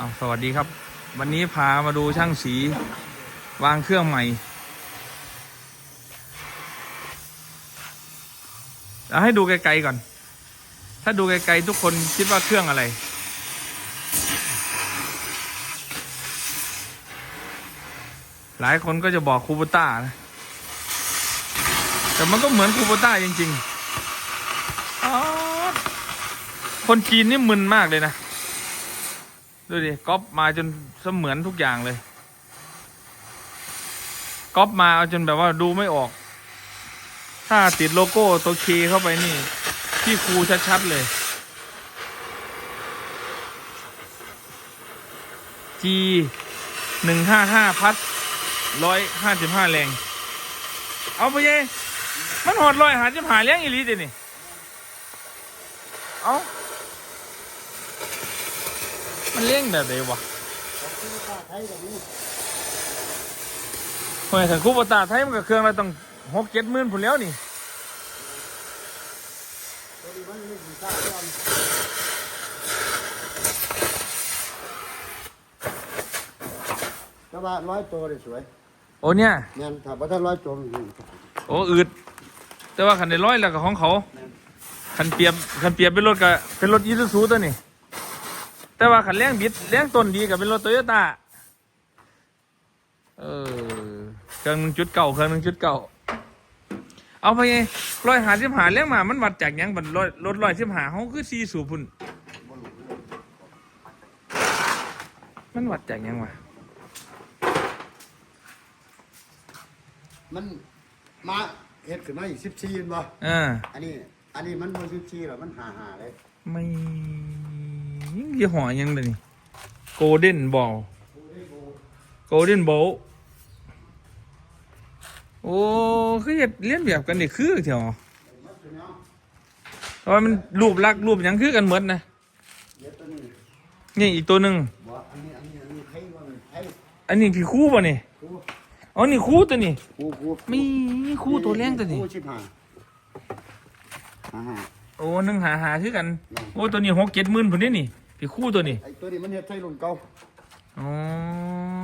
อ้าสวัสดีครับ วันนี้พามาดูช่างสีวางเครื่องใหม่เอาให้ดูไกลๆก่อน ถ้าดูไกลๆทุกคนคิดว่าเครื่องอะไร หลายคนก็จะบอกคูโบต้านะ แต่มันก็เหมือนคูโบต้าจริงๆ คนจีนนี่มึนมากเลยนะ ดูดิก๊อปมาจนเสมือนทุกอย่างเลยก๊อปมาเอาจนแบบว่าดูไม่ออก ถ้าติดโลโก้ตัวเคเข้าไปนี่ ที่ครูชัดๆเลย G หนึ่งห้าห้าพัดร้อยห้าสิบห้าแรง เอาไปยัยมันหอดร้อยหาสิบห้าแรงอีลีเดนี่เอา มันเลี้ยงแบบไหนวะเฮ้ยถ้าคูปตาไทยมันก็เครื่องละต้องหกเจ็ดหมื่นผุนแล้วนี่แต่ว่าร้อยตัวเลยสวยโอ้เนี่ยแม่นถ้าบ่ทันร้อยตัวมันอยู่โอ้อืดแต่ว่าคันในร้อยแล้วก็ของเขาคันเปรียบคันเปรียบเป็นรถกับเป็นรถอีซูซูตัวนี้ แต่ว่าคันเลี้ยงบิดเลี้ยงต้นดีกับเป็นรถโตโยต้าเออเครื่องหนึ่งจุดเก่าเครื่องหนึ่งจุดเก่าเอาไปไงร้อยหาสิบหาเลี้ยงมามันวัดจากหยังบันร้อยรถร้อยสิบหาเขาคือสี่สูบพุ่นมันวัดจากหยังวะมันมาเฮ็ดขึ้นมาอีก14เห็นบ่เอออันนี้ อันนี้มันบ่14หรอกมัน55เลยไม่ ยี่ห้อหยังเลยนี่โกลเด้นบอลโกลเด้นบอลโอ้คือเฮ็ดเลียนแบบกันนี่คือเถอะเพราะว่ามันรูปลักษณ์รูปหยังคือกันหมดนะเดี๋ยวตัวนี้นี่อีกตัวหนึ่งบ่อันนี้อันนี้อันนี้ไทยว่ามันไทยอันนี้พี่คู่ป่ะนี่ครูอ๋อนี่คู่ตัวนี้ครูครูมีคู่ตัวแรงตัวนี้ครู15อ่าฮะ โอ้หนึ่งหาหาคือกัน โอ้ตัวนี้หกเจ็ดหมื่นผุนนี่นี่พี่คู่ตัวนี้ไอ้ตัวนี้มันเฮ็ดไทยรุ่นเก่าอ๋อ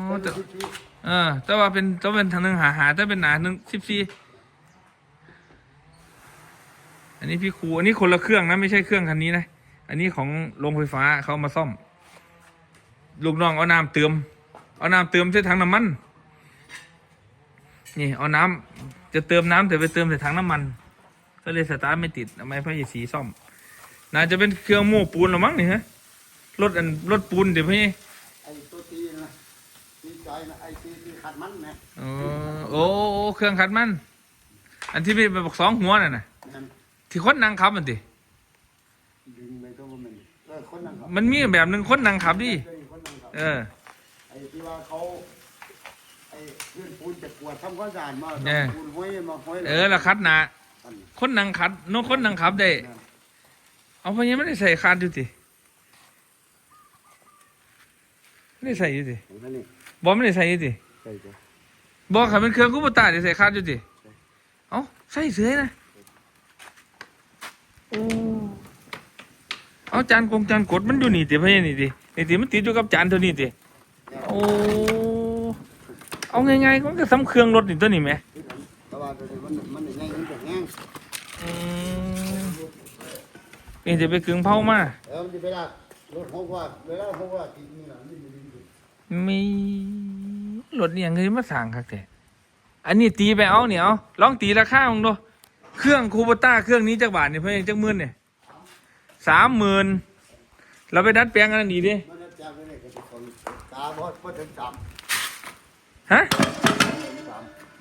ตัวแต่นี้14เออแต่ว่าเป็นต้องเป็นทางหนึ่งหาหาแต่เป็นหนาหนึ่งสิบสี่อันนี้พี่ครูอันนี้คนละเครื่องนะไม่ใช่เครื่องคันนี้นะ อันนี้ของโรงไฟฟ้าเขาเอามาซ่อม ลูกน้องเอาน้ำเติม เอาน้ำเติมใส่ถังน้ำมัน นี่เอาน้ำจะเติมน้ำแต่ไปเติมใส่ถังน้ำมัน ก็เลยสตาร์ทไม่ติดทำไมพระยสีซ่อม น่าจะเป็นเครื่องโม้ปูนหรือมั้งนี่ฮะรถอันรถปูนเดี๋ยวพี่ไอ้ตัวตีนะตีใจนะไอ้ตีตีขัดมันนะโอ้โอ้โอ้เครื่องขัดมัน อันที่มีแบบสองหัวน่ะนะนั่นที่คนนั่งขับมันติดึงไปก็บ่แม่นเออคนนั้นครับมันมีแบบหนึ่งคนนั่งขับดิเออคนนั้นครับเออไอ้ที่ว่าเขาไอ้เพื่อนปูนจะกวาดทำความสะอาดมาเออปูนห้อยมาห้อยเออแล้วคัดหนาอันนี้ คนนั่งขัดโน้คนนั่งขับได้นั่นเอาไปยังไม่ได้ใส่คาดอยู่ติไม่ได้ใส่อยู่ติของท่านนี่บอกไม่ได้ใส่อยู่ติใช่จ้ะบอกขับเป็นเครื่องคูปต้าได้ใส่คาดอยู่ติเอ้าใส่เสื้อนะโอ้เอาจานกงจานกดมันอยู่นี่ติพี่นี่ตินี่ติมันติดอยู่กับจานตัวนี้ติโอ้เอาไงๆก็มันก็ซ้ำเครื่องรถนี่ตัวนี้ไหม แต่ว่าตัวนี้มันมันง่ายมันจะแห้งอืมนี่จะไปกึ่งเผามาเออมันจะไปลากรถหกว่าเวลาหกว่าทีนี่น่ะมังอยู่มีรถเนี่ยเงยมาสั่งครับแต่อันนี้ตีไปเอาเนี่ยเอาลองตีราคามึงดูเครื่องคูปต้าเครื่องนี้จักบาทเนี่ยเพื่อนจักหมื่นเนี่ยสามหมื่นเราไปดัดแปลงกันหนีดิฮะ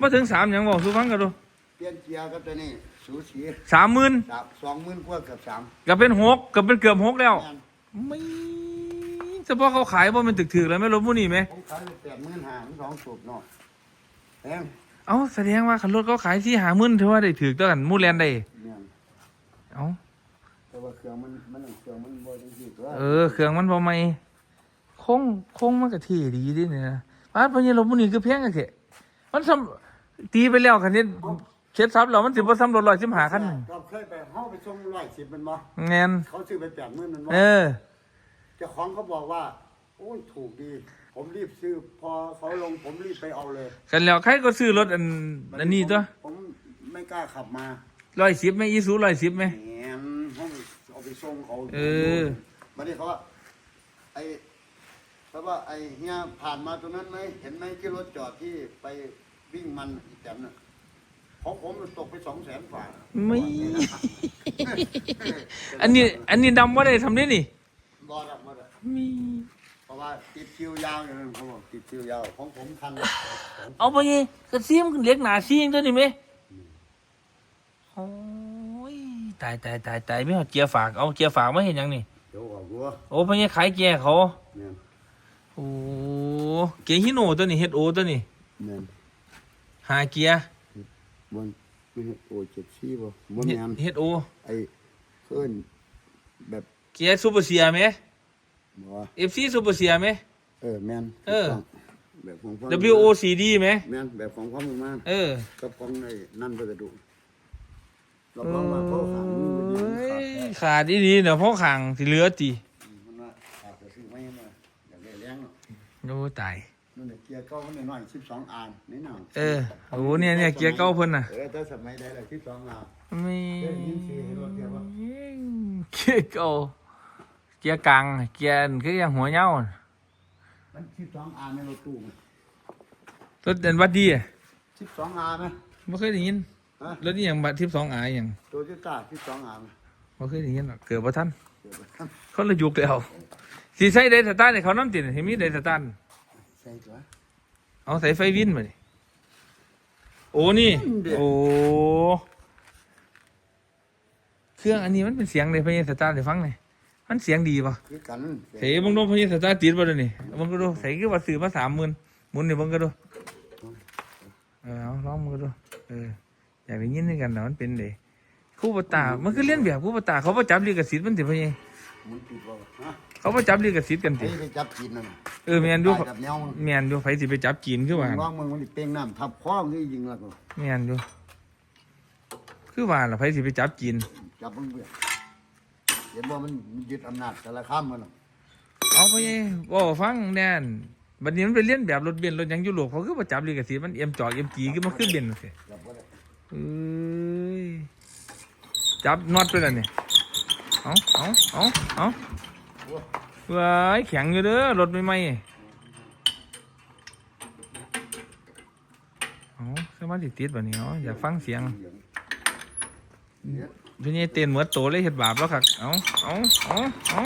มมาถึงสามอย่างบอกสุฟังกันดู เปลี่ยนเกียร์กับตัวนี้สูสีสามหมื่นสามสองหมื่นกว่าเกือบสามก็เป็นหกก็เป็นเกือบหกแล้วแม่นไม่เฉพาะเขาขายว่ามันถึกๆแล้วไม่รู้พวกนี้ไหมผมขายไปแปดหมื่นห้ามันสองสูบเนาะแพงเอ้าแสดงว่าคันรถเขาขายที่หามื่นถือว่าได้ถือตัวกันมูแลนได้เนี่ยเอ้าแต่ว่าเครื่องมันมันเครื่องมันบ่จังซี่ตัวเออเครื่องมันพอไหมโค้งโค้งมันก็เท่ดีเดิเนี่ยนะบ้านพญารถพวกนี้คือเพียงกันเถอะมันซ้ำตีไปแล้วคันนี้ เคล็ดซับเรามันสิบ่ซ้ำรถลอยสิบหาคันหนึ่งเราเคยไปเฮาไปส่งร้อยสิบมันบ่แงนเขาซื้อไปแปดหมื่นมันบ่เออเจ้าของเขาบอกว่าโอ้อ้ยถูกดี ผมรีบซื้อพอเขาลงผมรีบไปเอาเลยกันแล้วใครก็ซื้อรถอันอันนี้ตัวผมไม่กล้าขับมาร้อยสิบไหมอีซูร้อยสิบไหมแหมห้องเอาไปส่งเขาเออมาดิเขาว่าไอ้เขาว่าไอ้เฮียผ่านมาตรงนั้นไหมเห็นไหมที่รถจอดที่ไปวิ่งมันอีแตมน่ะ ของผมมันตกไปสองแสนกว่าไม่อันนี้ อันนี้ดำว่าได้ทำได้นี่รอรับมาเลยมีเพราะว่าติดคิวยาวอย่างนั้นเขาบอกติดคิวยาวของผมทันเอาไปยังกระซีมเล็กหนาซีงตัวนี้ไหมโอ้ยตายตายตายตายไม่เอาเกียร์ฝากเอาเกียร์ฝากไม่เห็นยังนี่เดี๋ยวออกวัวโอ้พะเนี่ยขายเกียร์เขาเนี่ยโอ้เกียร์ฮิโนตัวนี้เฮดโอตัวนี้เนี่ยหาเกียร์ มันไม่ใช่โอเจ็ดซี่ป่ะมันแมนเฮดโอไอ้เพิ่นแบบเกียร์ซูเปอร์เซียไหมบอกว่าเอฟซีซูเปอร์เซียไหมเออแมนเออแบบของความ W O C D ไหมแมนแบบของความมือมานเออกับของไอ้นั่นไปกระดูกเราลองมาเข้าขังมือดีมันขาดเอ้ยแท้ขาดดีๆเดี๋ยวพ่อขังสิเหลือตีมันว่าขาดแต่ซื้อไม่มาอยากได้แรงเนาะโอ้ตาย นั่นแหละเกียร์เก้ามันน้อยสิบสองอานนี่หน่อยเออโอ้เนี่ยเนี่ยเกียร์เก้าเพิ่นน่ะเออแต่สมัยใดเลยสิบสองอานมีเดี๋ยวยินเสียงรถเกียร์วะเกียร์เก้าเกียร์กลางเกียร์คืออย่างหัวเหย้ามันสิบสองอานในรถตู้รถเดินวัดดีอะสิบสองอานไหมไม่เคยได้ยินฮะรถนี่อย่างบัตรทิพสองอาอย่างโตโยต้าสิบสองอานไหมไม่เคยได้ยินหรอกเกิดบ่ทันเดี๋ยวไปทเขาเลยยุกแล้วสีใส่เดสตาร์เนี่ยเขาน้ำติดเห็นมีเดสตาร์ำ ใส่ตัวเอาใส่ไฟวินมาดิโอ้นี่ โอ้เครื่องอันนี้มันเป็นเสียงเลยพญสตาร์เดี๋ยวฟังหน่อยมันเสียงดีป่ะคือกันเฮ้ยมึงดูพญสตาร์ติดป่ะเดี๋ยวนี้มึงก็ดูใส่คือว่าซื้อมาสามหมื่นหมุนนี่มึงก็ดูเออเอาลองมึงก็ดูเอออยากได้ยินด้วยกันนะมันเป็นเลยคู่ปตามันคือเลียนแบบคู่ปตาเขาประจับลิขสิทธิ์มันติพญมันติดว่าฮะเขาประจับลิขสิทธิ์กันไอ้ติไปจับกินนั่น เออแมนดูตายกับแนวมันแมนดูไผสิไปจับกินคือว่าว่างมึงมันเป้งน้ำทับคอมันยิงแล้วก็แม่นอยู่คือว่าล่ะไผสิไปจับจีนจับมันเบื่อเห็นว่ามันยึดอำนาจแต่ละข้ามมันน่ะเอาไปว่าฟังแน่นบัดนี้มันไปเลียนแบบรถเบนซ์รถหยังยุโรปเขาคือบ่จับลิขสิทธิ์มันเอ็มจอกเอ็มจีคือมันคือเบนซ์สิจับบ่ได้เอ้ยจับน็อตไปแล้วนี่เอาเอาเอาเอา ว้ายแข็งอยู่เด้อรถใหม่ๆเอาสมาธิติดแบัดนี้เนาะอยากฟังเสียงพี่นี่เต้นเหมือนโตเลยเห็ดบาปแล้วครับเอาเอาเอาเอา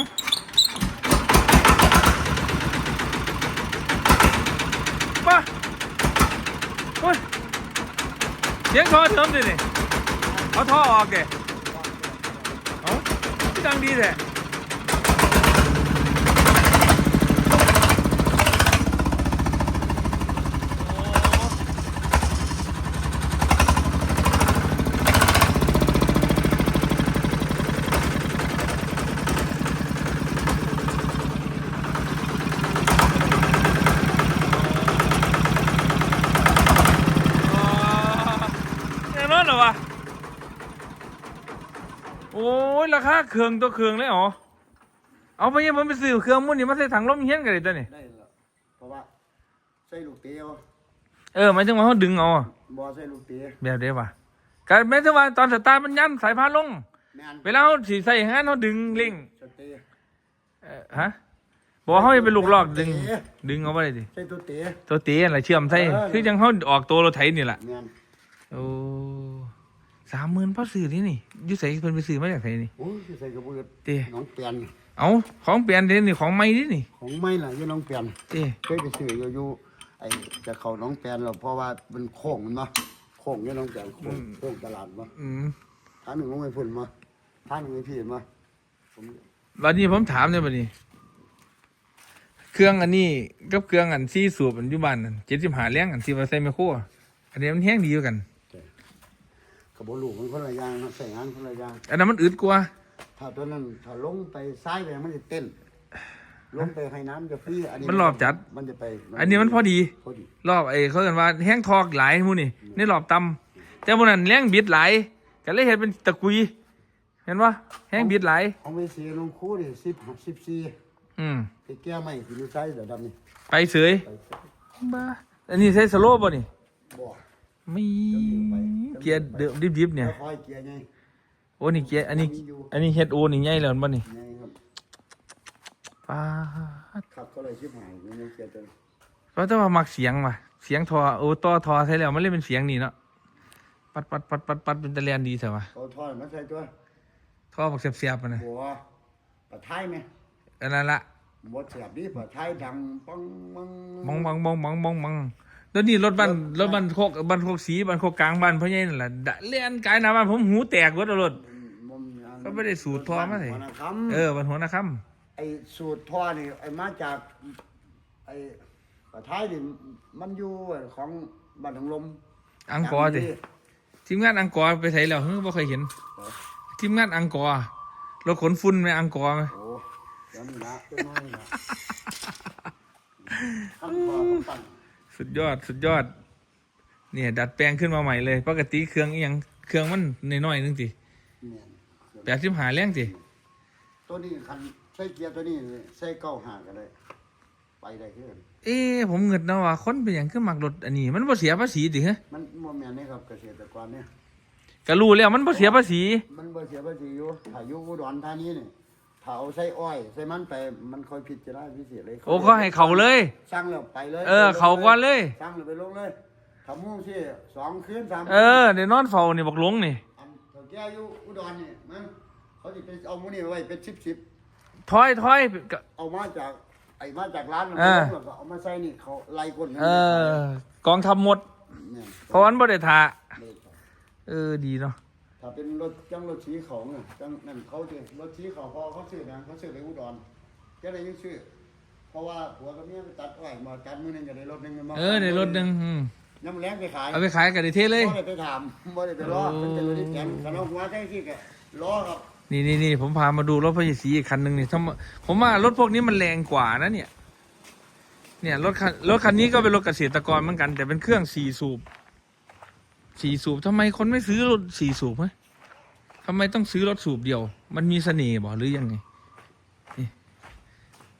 มาโอ้ยเสียงท่อเทิมดิเนี่ยเอาท่อออกเดเอาที่ดังดีแท้แน่นอนเหรอวะ โอ้ ยราคาเครื่องตัวเครื่องเลยเหรอเอาไปยังผมไปซื้อเครื่องมุ่นนี่มาใส่ถังลมเฮี้ยนกันเลยตัวนี่ได้แล้วเพราะว่าใส่ลูกเตียวเออหมายถึงว่าเขาดึงเอาอะบ่ใส่ลูกเตียวแบบเดียวว่ะการแม้แต่ว่าตอนสตาร์ทมันยันสายพานลงแม่นเวลาเขาสีใส่งานเขาดึงเร่งสเตียวเอ่อฮะบอกว่าเขาจะเป็นลูกลอกดึง ดึงเอาไปเลยดิใส่ตัวเตียวตัวตีอะไรเชื่อมใส่เออคือยังเขาออกตัวรถไถนี่แหละแม่น โอ้ สามหมื่นพ่อซื้อนี่นี่อยุใส่เพิ่นไปซื้อมาจากไหนนี่ โอ้ยใส่กระเบือเต้ น้องเปลี่ยนเอาของเปลี่ยนเด่นนี่ของใหม่นี่นี่ของไม่ล่ะยี่น้องเปลี่ยนเต้เคยไปซื้ออยู่อยู่ไอ้จะเข้าน้องแปลนเราเพราะว่ามันโค้งมันมาโค้งยี่น้องแปลนโค้งโค้งตลาดมาอืมทางหนึ่งลงไปพุ่นมาทางหนึ่งไปพี่มาผมวันนี้ผมถามเนี่ยวันนี้ เครื่องอันนี้กับเครื่องอันซี่สูบอันอยุบันนั่นเจ็ดสิบห้าแรงอันที่ว่าใส่ไมโครอะอันนี้มันแห้งดีอยู่กัน กระบอกลูกมันคนละอย่างนะใส่งานคนละอย่างอันนั้นมันอึดกว่า ถ้าตัวนั้นถ้าลงไปซ้ายไปมันจะเต้น ลงไปให้น้ำจะฟรีอันนี้มันรอบจัด มันจะไปอันนี้มันพอดี พอดี รอบไอ้เขาเรียกว่าแห้งทอกหลายหมูนี่ในรอบต่ำแต่บนนั้นแรงบิดหลายก็เลยเห็นเป็นตะกุย เห็นว่าแห้งบิดหลายของไปเสียลงคู่ดิสิบสิบสี่อืมไอ้แก้ไม่กินไส้เดี๋ยวดำนี่ไปเสยไปใส่บ้าอันนี้ใช้สโลว์ป่ะนี่บ่ มีเกียร์เดิมดิบๆเนี่ยค่อยๆเกียร์ไงโอ้นี่เกียร์อันนี้ อันนี้เฮดโอนี่ใหญ่แล้วป่ะนี่ไงครับป้าดขับก็เลยชิบหายไม่เกียร์จนเพราะแต่ว่ามักเสียงว่ะเสียงทอโอ้ต่อทอใช่แล้วมันเล่นเป็นเสียงนี่เนาะปัดปัดปัดปัดปัดเป็นตะเลียนดีใช่ปะเขาทอดมาใส่ตัวทอบักเสียบๆปะนะบัวปะท้ายไหมอันนั้นละบดเสียบนี่ปะท้ายดังปังมังมองมองมองมองมองมอง แล้วนี่รถบ้านรถบ้านโคกบ้านโคกสีบ้านโคกกลางบ้านพ่อใหญ่นั่นแหละดะเลียนกายหน้าบ้านผมหูแตกเบิดเอารถมันก็ไม่ได้สูตรทอมาสิหัวนะครับเออบ้านหัวนะครับไอ้สูตรทอนี่ไอ้มาจาก ไอ้ปะท้ายนี่มันอยู่ของบ้านทางลมอังกอร์สิทีมงานอังกอร์ไปไสแล้วเฮ้ยบ่เคยเห็น ทีมงานอังกอร์รถขนฝุ่นไหมอังกอร์ไหม โอ้เดี๋ยวนี้นะเจ้าน้อยนะขั้นตอนของปั่น สุดยอดสุดยอด เนี่ย ดัดแปลงขึ้นมาใหม่เลย ปกติเครื่องอีหยังเครื่องมันน้อยๆนึงสิเนี่ยแปดสิบหาแรงสิตัวนี้คันใส่เกียร์ตัวนี้ใส่เก้าหาก็ได้ไปได้ขึ้นเอ๊ะผมเงิดนะว่าคนเป็นอย่างขึ้นมักรถอันนี้ มันบ่เสียภาษีสิฮะมันโมเมนต์นี่ครับเกษตรกรเนี่ยก็รู้แล้วมันบ่เสียภาษี มันบ่เสียภาษีอยู่ถ้าอยู่อุดรธานีนี่ถ้า เอาใส่อ้อย ใส่มันไปมันค่อยผิดจะได้พิเศษเลยโอ้ก็ให้เขาเลย สร้างแล้วไปเลยเออ เขาก่อนเลยสร้างแล้วไปลงเลยทำมุ่งที่สองคืนสามเออเดี๋ยวนอนเฝ้านี่บอกหลงนี่อันเถ่าแก่อยู่อุดรนี่มันเขาจะไปเอาหมูนี่ไว้เป็นชิบชิบถอยถอยก็เอามาจากไอ้มาจากร้านมันเออแล้วก็เอามาใส่นี่เขาไล่คนเออกองทัพหมดเนี่ยเพราะวันบ่ได้ทาเลยครับเออดีเนาะ ถ้าเป็นรถจังรถสีเขาเนี่ยจังนั่นเขาจะรถสีเขาพอเขาซื้อนะเขาซื้อไปอุดรก็เลยยังซื้อเพราะว่าผัวกับเมียไปตัดอ้อยมาตัดมือหนึงก็ได้รถหนึงมาเออในรถหนึงอืมน้ำแรงไปขายเอาไปขายกันได้เทเลย บ่ได้ไปถามบ่ได้ไปรอโอ้มันเป็นรถที่แข็งคันเอาหัวใส่ที่แกล้อครับนี่นี่นี่ผมพามาดูรถพยาสีอีกคันหนึ่งนี่ทำผมว่ารถพวกนี้มันแรงกว่านะเนี่ย เนี่ยรถคันรถคันนี้ก็เป็นรถเกษตรกรเหมือนกัน แต่เป็นเครื่องสี่สูบสี่สูบทำไมคนไม่ซื้อรถสี่สูบไหม ทำไมต้องซื้อรถสูบเดียว มันมีเสน่ห์บ่หรือยังไง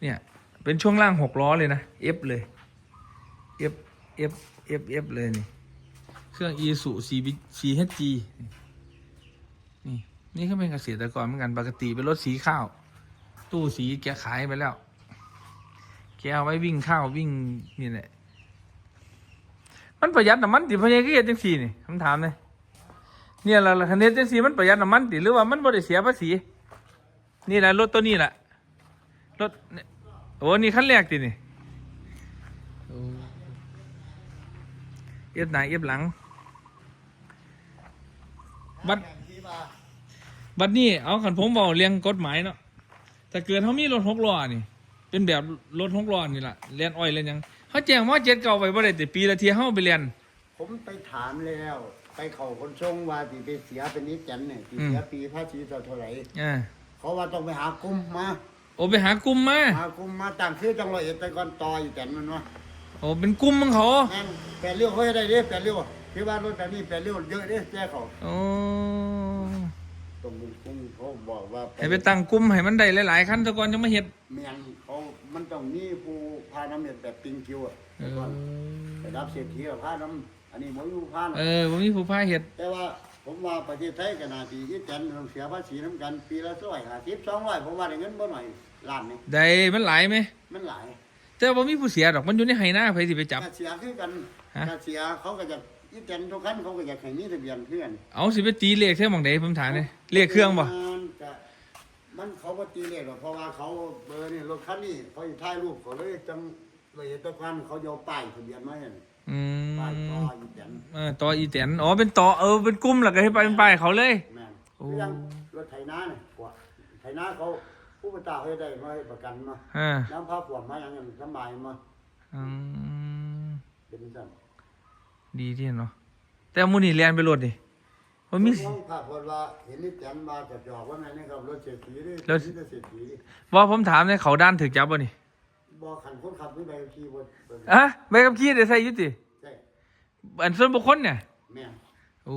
เนี่ย เป็นช่วงล่างหกล้อเลยนะเอฟเลยเอฟเอฟเอฟเอฟเลยนี่ เครื่องอีสุซีบซีเฮจีนี่ นี่ก็เป็นเกษตรกรเหมือนกัน ปกติเป็นรถสีข้าว ตู้สีแกขายไปแล้ว แกเอาไว้วิ่งข้าววิ่งนี่แหละ มันประหยัดน้ำมันติเพราะยังก็เฮ็ดจังสี่นี่คำถามเลย เนี่ยละคันเฮ็ดจังสี่มันประหยัดน้ำมันติหรือว่ามันบ่ได้เสียภาษี นี่แหละรถตัวนี้แหละรถโอ้นี่ขั้นแรกตินี่โอ้เอฟหน้าเอฟหลัง บัดบัดนี้เอาขันผมบอกเรียงกฎหมายเนาะถ้าเกิดเขามีรถหกล้อนี่ เป็นแบบรถหกล้อนี่แหละเรียนอ้อยเรียนยังเขาแจ้งว่าเจ็ดเก่าไปบ่ได้แต่ปีละเทียเฮาไปเรียน ผมไปถามแล้ว ไปเขาคนชงว่าสิไปเสียเป็นนิดจันเนี่ยสิเสียปีภาษีเท่าไหร่อ่าเขาว่าต้องไปหากลุ่มมาโอ้ไปหากลุ่มมาหากลุ่มมาตั้งคือจังร้อยเอ็ดแต่ก่อนต่ออยู่แต่มันว่าโอ้เป็นกลุ่มของเขาแม่นแปดเลี้ยวเขาให้ได้เด้แปดเลี้ยวคือว่ารถแบบนี้แปดเลี้ยวเยอะเด้แจ้เขาโอ้ตรงนี้คุ้มเขาบอกว่าให้ไปตั้งกลุ่มให้มันได้หลายๆคันซะก่อนจะมาเฮ็ดเมียงเขามันต้องมีผู้พาน้ำเม็ดแบบปิงคิวอะเอแต่อก่อนไปรับเศรษฐีกับพาน้ำ อันนี้บ่อยู่พาน้ำเออผมมีผู้พาเฮ็ดแต่ว่าผมว่าประเทศไทยก็น่าสิยึดกันต้องเสียภาษีน้ำกันปีละร้อยห้าสิบสองร้อยผมว่าได้เงินบ่หน่อยล้านนี่ได้มันหลายไหม มันหลายแต่บ่มีผู้เสียดอกมันอยู่ในไหหน้าไผสิไปจับถ้าเสียคือกันฮะถ้าเสียเขาก็จะยึดกันทุกคันเขาก็อยากให้มีทะเบียนเพื่อนเอาสิไปตีเลขเท่าหม่องใดผมถามเลยเลขเครื่องบ่มันก็มันเขาบ่ตีเลขหรอกเพราะว่าเขาเบอร์นี่รถคันนี้เขาสิถ่ายรูปเขาเลยจังเลยตะกันเขาจะเอาป้ายทะเบียนมาให้ อืป้ายต่อมยึดกันเออต่ออีแตนอ๋อเป็นต่อเออเป็นกลุ่มแล้วก็ให้ไปเป็นป้ายเขาเลย แม่นโอ้ คือยังรถไถนาเนี่ยพวกไถนาเขาผู้ประตาเขาได้มาให้ประกันมาอ่าน้ำพาขวดมาอย่างนั้นสบายมาอืมเป็นสั่นดีที่เนาะแต่หมูนี่เรียนไปรถดิว่ามี น้องพาขวดว่าเห็นนี่แจนมาจะจอกว่าไงนี่ครับรถเศรษฐีดิรถ นี่ก็เศรษฐีดิว่าผมถามเนี่ยเขาด้านถึกจับบ่นี่ บอกขันคนขับนี่ใบขับขี่บนบนอะใบขับขี่ได้ใส่อยุติใช่อันส่วนบุคคลเนี่ยแม่นโอ้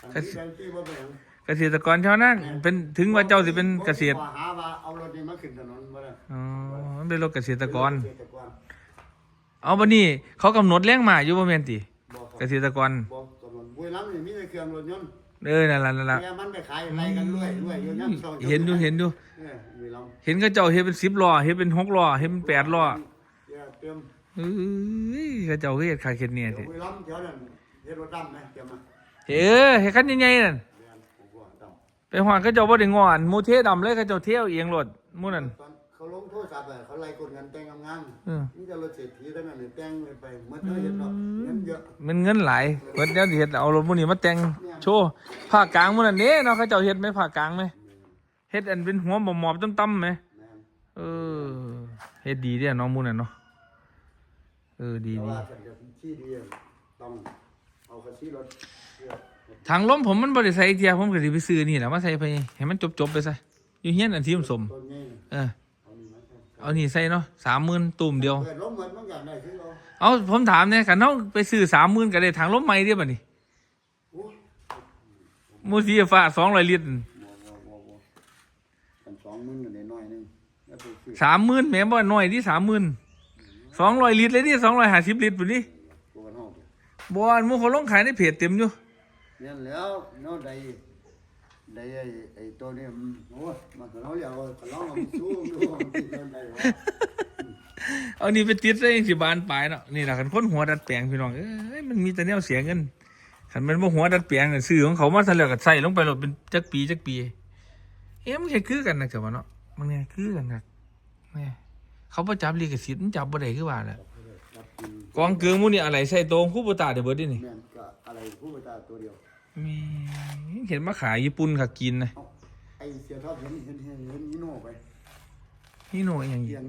ขันที่ใบขับขี่บนเป็นหยังเกษตรกรชาวนาเป็นถึงว่าเจ้าสิเป็นเกษตรผมสิว่าหาว่าเอารถนี้มาขึ้นถนนบ่ได้อ๋อมันเป็นรถเกษตรกร เกษตรกรเอาบัดนี้ เขากำหนดแรงมาอยู่บ่แม่นติบ่คเกรับษตรกรบ่กำหนดบุรีรัมย์นี่มีแต่เครื่องรถยนต์ เออนั่นล่ะนั่นล่ะแกมันไปขายอะไรกันรวยรวยอยู่ยามช้าเห็นดูเห็นดู เออบุรีรัมย์เห็นเขาเจ้าเฮ็ดเป็น10ล้อเฮ็ดเป็น6ล้อเฮ็ดเป็น8ล้อแกเตรียมเอ้ยเขาเจ้าก็เฮ็ดขายเฮ็ดเนี่ยเดี๋ยวติบุรีรัมย์เดี๋ยวนั้นเฮ็ดรถดำนะเตรียมมาเออเฮ็ดคันใหญ่ๆนั่นเรียนผมว่าดำไปฮอดเขาเจ้าบ่ได้งอนหมู่เทดำเลยเขาเจ้าเที่ยวเองรถหมู่นั่นตอนเขาลง โทรศัพท์อะเขาไล่กดเงินแต่งงามเออๆนี่จะรถเศรษฐีทั้งนั้นเลยแต่งไปหมดเลยเห็นเนาะเงินเยอะมันเงินหลายเพิ่นเดี๋ยวสิเฮ็ดเอารถหมู่นี้มาแต่งโชว์ภาคกลางหมู่นั่นเด้เนาะเขาเจ้าเฮ็ดไหมภาคกลางไหมเฮ็ดอันเป็นหัวหมอบๆต่ำๆไหม แม่นเออเฮ็ดดีเด้อน้องหมู่นั่นเนาะเออดีแต่ดีว่าฉันจะขี้ดีอะต้องเอากระชี้รถเพื่อทางลมผมมันบ่ได้ใส่เทียผมก็สิไปซื้อนี่แหละมาใส่ไปให้มันจบๆไปซะอยู่เฮียนอันที่ผมสมต้นนี้เออ เอานี่มาใส่เอานี่ใส่เนาะ30,000ตุ่มเดียวเปิดล้มเหมือนมันอยากได้คือเราเอาผมถามเนี่ยกันเนาะไปซื้อ30,000ก็ได้ทางลมใหม่เด้อบัดนี้โอ้ยมูสีฟ้า200ลิตรบ่บ่บ่บ่กันสองหมื่นกันได้น้อยหนึงแล้วไปซื้อสามหมื่นแหม่บ่น้อยที่สามหมื่นสองร้อยลิตรเลยที่สองร้อยห้าสิบลิตรปุ่นนี่ตัวกันเฮาเด้อบ่อันหมูเขาลงขายในเพจเต็มอยู่เนี่ยแล้วเนาะได้ ได้ไอ้ไอ้ตัวนี้มันโอ้ยมันก็เราเรียกว่าก็ลองเอาไปสู้ดูว่ามันเป็นยังไงวะเอานี่ไปติดใส่สิบานปลายเนาะนี่แหละคันคนหัวดัดแปลงพี่น้องเอ้ยมันมีแต่แนวเสียเงินคันมันบ่หัวดัดแปลงน่ะซื้อของเขามาซะแล้วก็ใส่ลงไปโลดเป็นจักปีจักปี เอ๊ะมันแค่คือกันนะเจ้าว่าเนาะมันแค่คือกันครับแหม่เขาบ่จับลิขสิทธิ์มันจับบ่ได้คือว่าแหละรับกินกองเกืองหมูนี่อะไรใส่ตรงคู่บ่ตาได้เบิดนี่นี่แม่นก็อะไรผู้ประตาตัวเดียว มีเห็นมาขายญี่ปุ่นค่ะกินนะเอ้าไอ้เสียทอดเห็นเห็นเห็นเห็นยีโน่ไปนี่โนอย่างเกีนี้ยง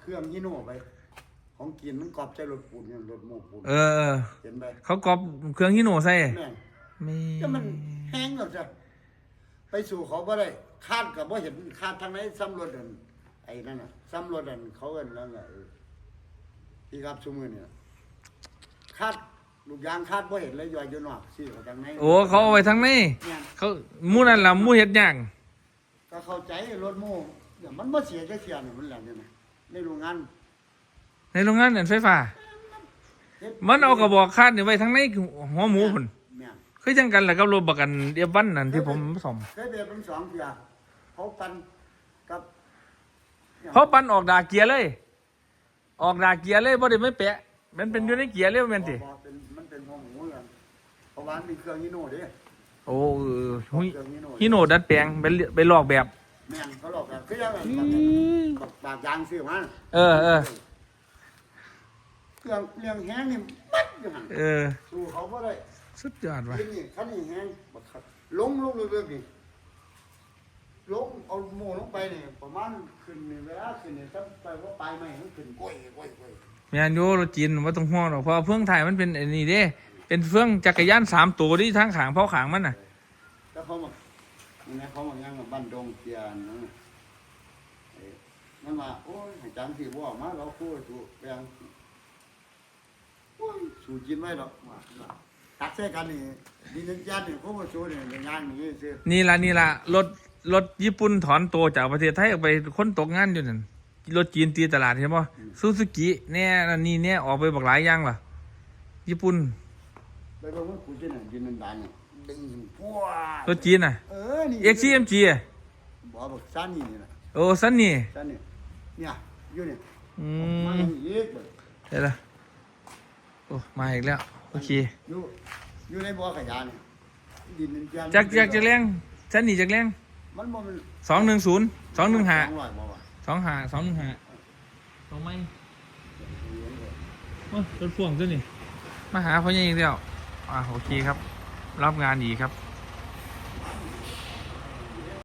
เครื่องยีโน่ไป ของกินมันกรอบใจรถปูนเนี่ยรถโม้ปูนเออเออเห็นไปเขากรอบเครื่องฮิโนใส่แม่นมีก็มันแห้งหรอกจ้ะไปสู่เขาบ่ได้คาดกับว่าเห็นคาดทางไหนซ้ำรถอันไอ้นั่นน่ะซ้ำรถอันเขาเอิ้นนั่นแหละเออที่รับชุมือเนี่ยคาด ลูกยางคาดว่าเห็นเลยย่อยอยู่นอกสิเขาทางไหนโอ้เขาเอาไว้ทางนี้เนี่ยเขาหมู่นั่นล่ะหมู่เฮ็ดหยังก็เข้าใจรถโม่เดี๋ยวมันบ่เสียจะเสียเนี่ยมันแหละเนี่ยนะในโรงงานในโรงงานนั่นไฟฟ้าเฮ็ดมันเอากระบอกคาดนี่ไว้ทางในหัวหมูพุ่นแม่นคือจังกันแหละกับรถประกันเดียบวันนั่นที่ผมซ่อมเคยเบียดเป็นสองเทียเขาปันกับเขาปั่นออกดาเกียร์เลย ออกดาเกียร์เลยบ่ได้ไม่แปะ มันเป็นอยู่ในเกียร์เลยแม่นติ บ่เป็นมันเป็นหัวหมูกัน เพราะว่ามันมีเครื่องยีโน่เด้โอ้เออหุยเครื่องยีโน่ฮิโนดัดแปลงไปเลืไปลอกแบบแม่นเขาหลอกกันคือยังไงบักบากยางซื้อมาเออเออเครื่องเลี้ยงแห้งนี่มัดอยู่หั่นเออสู้เขาบ่ได้สุดยอดว่ะกินนี่คันนี้แห้งบักคักลงลงเรื่อยๆนี่ลงเอาโม่ลงไปนี่ประมาณขึ้นนี่เวลาขึ้นนี่ถ้าไปว่าปลายไม้มันขึ้นก้อยก้อยก้อยแม่นอยู่รถจีนบ่ต้องห่วงหรอกเพราะว่าเฟืองไทยมันเป็นไอ้นี่เด้ เป็นเฟืองจักรยานสามตัวที่ทางขางเผาขางมันน่ะแล้วเขามานี่นะเขามายังกับบ้านดงเตียนนั่นน่ะเอ้ยมันว่าโอ้ยให้จังสิบ่ออกมาเราพูดถูกแปลงโอ้ยสู้กินไว้หรอกว่าว่าตักใส่กันนี่ดินยันยันนี่เขามาสู้นี่เป็นงานนี่ซื่อนี่ละนี่ละรถรถญี่ปุ่นถอนตัวจากประเทศไทยออกไปคนตกงานอยู่นั่นรถจีนตีตลาดเห็นป่ะซูซูกิเนี่ยนั่นนี่เนี่ยออกไปบักหลายอย่างล่ะญี่ปุ่น ไปเบิ่งว่ากูจะไหนดินนันดานนี่ดึงพัวรถจีนน่ะเออนี่เอ็กซีเอ็มจีบ่บอกซ่านนี่นี่นะโอ้ซันนี่ซ่านนี่เนี่ยอยู่นี่อืมามอีกเบิดเดี๋ยวละโอ้มาอีกแล้วโอเคอยู่อยู่ในบ่อขยะนี่ดินนันยันจักจักจักแรงซันนี่จักแรงมันบ่มันสองหนึ่งศูนย์สองหนึ่งห้าสองร้อยบ่วะสองห้าสองหนึ่งห้าสองไม่โอ้ยรถพ่วงตัวนี่มาหาพ่อใหญ่อีกแล้ว อ่าโอเคครับ รับงานดีครับ